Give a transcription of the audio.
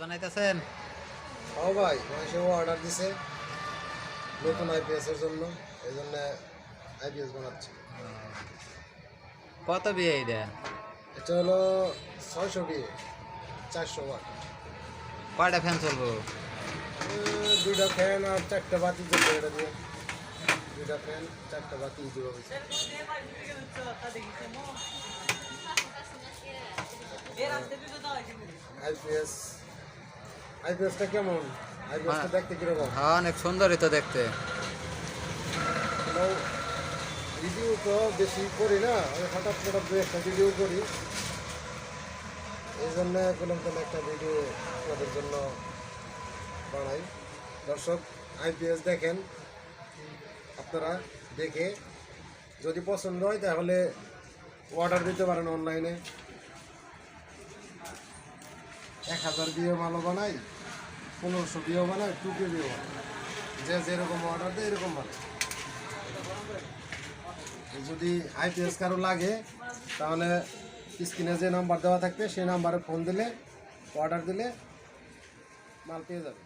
বানাইতেছেন? ও ভাই সেও অর্ডার দিছে নতুন আইপিএস এর জন্য এই জন্য আইপিএস বানাচ্ছি। কত বিয়ে এটা এটা হলো ছয়শো বিয়ে চারশো ওয়াট কয়টা ফ্যান চলবো? দুইটা ফ্যান আর চারটা বাতি চলবে এটা দিয়ে। দুইটা ফ্যান চারটা বাতি হবে আইপিএস আইপিএসটা কেমন? আইপিএসটা দেখতে কীরকম? হ্যাঁ অনেক সুন্দরই তো দেখতে। ভিডিও তো বেশি করি না আমি হঠাৎ হঠাৎ দু একটা ভিডিও করি। এই জন্য একটা ভিডিও আপনাদের জন্য বানাই। দর্শক আইপিএস দেখেন আপনারা দেখে যদি পছন্দ হয় তাহলে অর্ডার দিতে পারেন অনলাইনে এক হাজার বিয়ে মালও বানাই, পনেরোশো বিয়েও বানাই, টু কে বানাই। যে যেরকম অর্ডার দেয় এরকম বানাই। যদি আইপিএস কারও লাগে, তাহলে স্ক্রিনে যে নাম্বার দেওয়া থাকবে, সেই নাম্বারে ফোন দিলে অর্ডার দিলে মাল পেয়ে যাবে।